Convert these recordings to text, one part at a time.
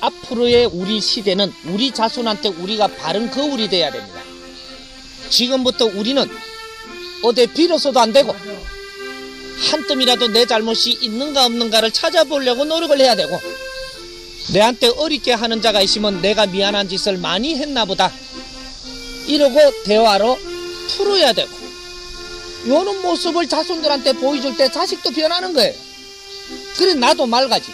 앞으로의 우리 시대는 우리 자손한테 우리가 바른 거울이 돼야 됩니다. 지금부터 우리는 어디 빌어서도 안 되고 한 뜸이라도 내 잘못이 있는가 없는가를 찾아보려고 노력을 해야 되고 내한테 어렵게 하는 자가 있으면 내가 미안한 짓을 많이 했나 보다 이러고 대화로 풀어야 되고 요런 모습을 자손들한테 보여줄 때 자식도 변하는 거예요. 그래 나도 맑아지.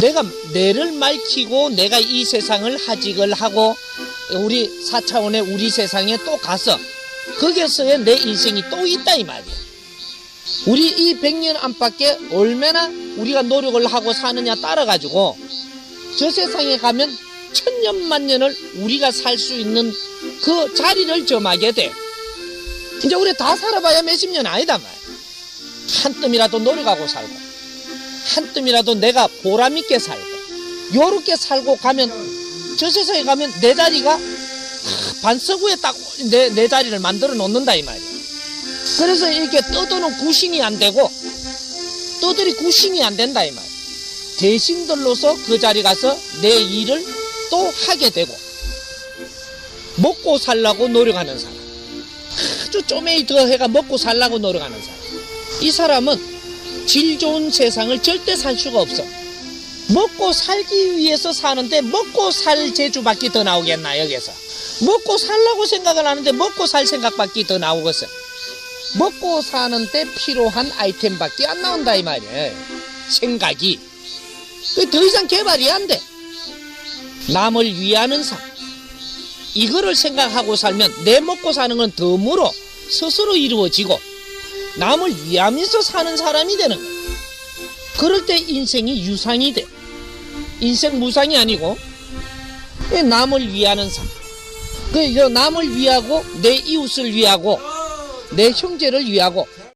내가 내를 맑히고 내가 이 세상을 하직을 하고 우리 4차원의 우리 세상에 또 가서 거기에서의 내 인생이 또 있다 이 말이야. 우리 이 백년 안팎에 얼마나 우리가 노력을 하고 사느냐 따라 가지고 저 세상에 가면 천년 만년을 우리가 살 수 있는 그 자리를 점하게 돼. 이제 우리 다 살아봐야 몇십 년 아니다 말. 한 뜸이라도 노력하고 살고 한 뜸이라도 내가 보람 있게 살고 요렇게 살고 가면 저 세상에 가면 내 자리가 반서구에 딱 내 내 자리를 만들어 놓는다 이 말이야. 그래서 이렇게 떠도는 구신이 안 되고 떠들이 구신이 안 된다 이 말. 대신들로서 그 자리 가서 내 일을 또 하게 되고 먹고 살라고 노력하는 사람. 아주 쪼매이 더 해가 먹고 살라고 노력하는 사람. 이 사람은 질 좋은 세상을 절대 살 수가 없어. 먹고 살기 위해서 사는데 먹고 살 재주밖에 더 나오겠나 여기서. 먹고 살라고 생각을 하는데 먹고 살 생각밖에 더 나오겠어. 먹고 사는데 필요한 아이템밖에 안 나온다 이 말이야. 생각이. 그더 이상 개발이 안 돼. 남을 위하는 삶. 이거를 생각하고 살면 내 먹고 사는 건 덤으로 스스로 이루어지고 남을 위하면서 사는 사람이 되는 거야. 그럴 때 인생이 유상이 돼. 인생 무상이 아니고 남을 위하는 삶. 그 남을 위하고 내 이웃을 위하고 내 형제를 위하고